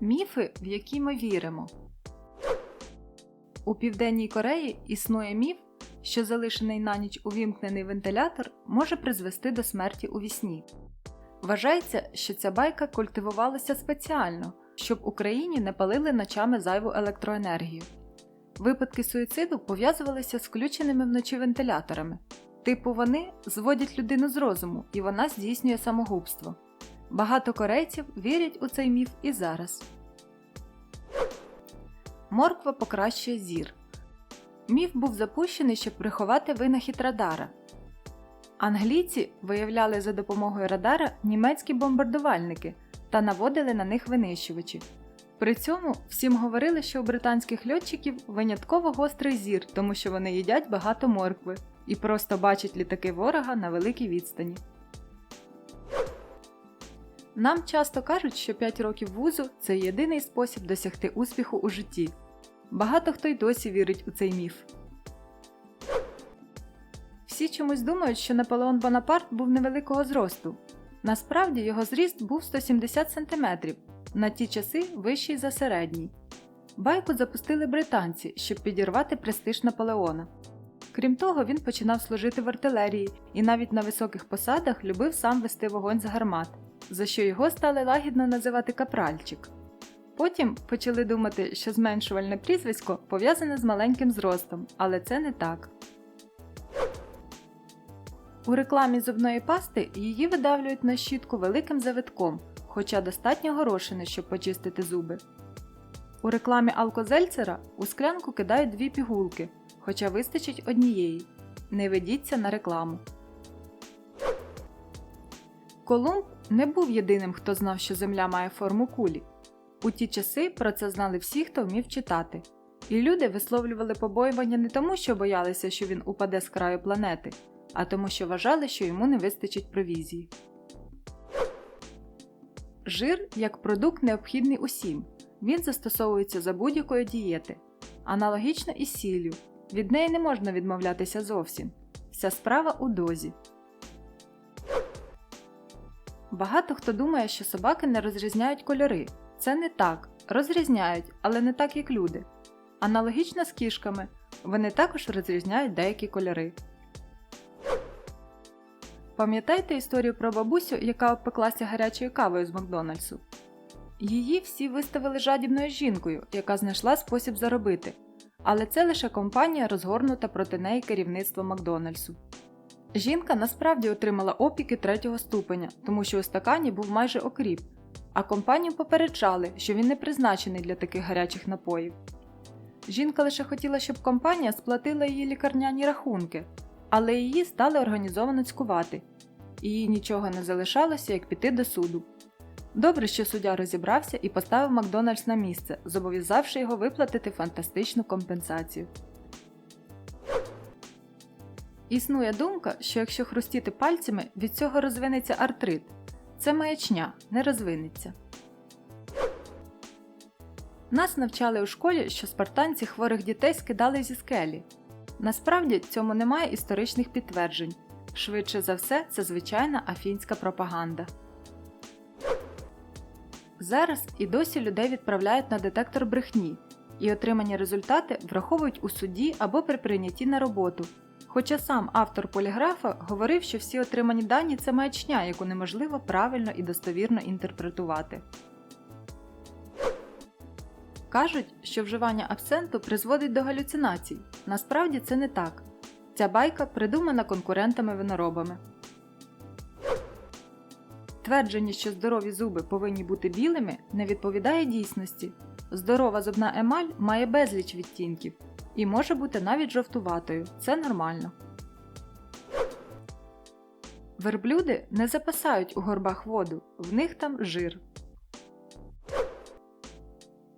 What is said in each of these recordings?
Міфи, в які ми віримо. У Південній Кореї існує міф, що залишений на ніч увімкнений вентилятор може призвести до смерті у вісні. Вважається, що ця байка культивувалася спеціально, щоб Україні не палили ночами зайву електроенергію. Випадки суїциду пов'язувалися з включеними вночі вентиляторами. Типу вони зводять людину з розуму, і вона здійснює самогубство. Багато корейців вірять у цей міф і зараз. Морква покращує зір. Міф був запущений, щоб приховати винахід радара. Англійці виявляли за допомогою радара німецькі бомбардувальники та наводили на них винищувачі. При цьому всім говорили, що у британських льотчиків винятково гострий зір, тому що вони їдять багато моркви і просто бачать літаки ворога на великій відстані. Нам часто кажуть, що 5 років вузу це єдиний спосіб досягти успіху у житті. Багато хто й досі вірить у цей міф. Всі чомусь думають, що Наполеон Бонапарт був невеликого зросту. Насправді його зріст був 170 см, на ті часи вищий за середній. Байку запустили британці, щоб підірвати престиж Наполеона. Крім того, він починав служити в артилерії і навіть на високих посадах любив сам вести вогонь з гармат, за що його стали лагідно називати капральчик. Потім почали думати, що зменшувальне прізвисько пов'язане з маленьким зростом, але це не так. У рекламі зубної пасти її видавлюють на щітку великим завитком, хоча достатньо горошини, щоб почистити зуби. У рекламі алкозельцера у склянку кидають дві пігулки, хоча вистачить однієї. Не ведіться на рекламу. Колумб не був єдиним, хто знав, що Земля має форму кулі. У ті часи про це знали всі, хто вмів читати. І люди висловлювали побоювання не тому, що боялися, що він упаде з краю планети, а тому, що вважали, що йому не вистачить провізії. Жир як продукт необхідний усім. Він застосовується за будь-якої дієти. Аналогічно і сіллю. Від неї не можна відмовлятися зовсім. Вся справа у дозі. Багато хто думає, що собаки не розрізняють кольори. Це не так. Розрізняють, але не так, як люди. Аналогічно з кішками. Вони також розрізняють деякі кольори. Пам'ятаєте історію про бабусю, яка обпеклася гарячою кавою з Макдональдсу? Її всі виставили жадібною жінкою, яка знайшла спосіб заробити. Але це лише компанія, розгорнута проти неї керівництво Макдональдсу. Жінка насправді отримала опіки третього ступеня, тому що у стакані був майже окріп, а компанію попереджали, що він не призначений для таких гарячих напоїв. Жінка лише хотіла, щоб компанія сплатила її лікарняні рахунки, але її стали організовано цькувати, і їй нічого не залишалося, як піти до суду. Добре, що суддя розібрався і поставив Макдональдс на місце, зобов'язавши його виплатити фантастичну компенсацію. Існує думка, що якщо хрустіти пальцями, від цього розвинеться артрит. Це маячня, не розвинеться. Нас навчали у школі, що спартанці хворих дітей скидали зі скелі. Насправді цьому немає історичних підтверджень. Швидше за все, це звичайна афінська пропаганда. Зараз і досі людей відправляють на детектор брехні, і отримані результати враховують у суді або при прийнятті на роботу. Хоча сам автор поліграфа говорив, що всі отримані дані це маячня, яку неможливо правильно і достовірно інтерпретувати. Кажуть, що вживання абсенту призводить до галюцинацій. Насправді це не так. Ця байка придумана конкурентами-виноробами. Твердження, що здорові зуби повинні бути білими, не відповідає дійсності. Здорова зубна емаль має безліч відтінків і може бути навіть жовтуватою. Це нормально. Верблюди не запасають у горбах воду, в них там жир.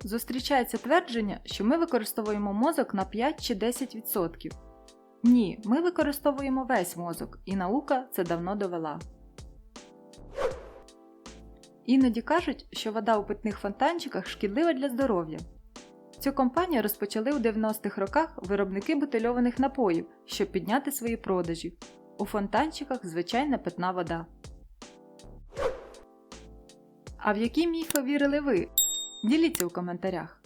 Зустрічається твердження, що ми використовуємо мозок на 5 чи 10%. Ні, ми використовуємо весь мозок, і наука це давно довела. Іноді кажуть, що вода у питних фонтанчиках шкідлива для здоров'я. Цю компанію розпочали у 90-х роках виробники бутильованих напоїв, щоб підняти свої продажі. У фонтанчиках звичайна питна вода. А в які міфи вірили ви? Діліться у коментарях.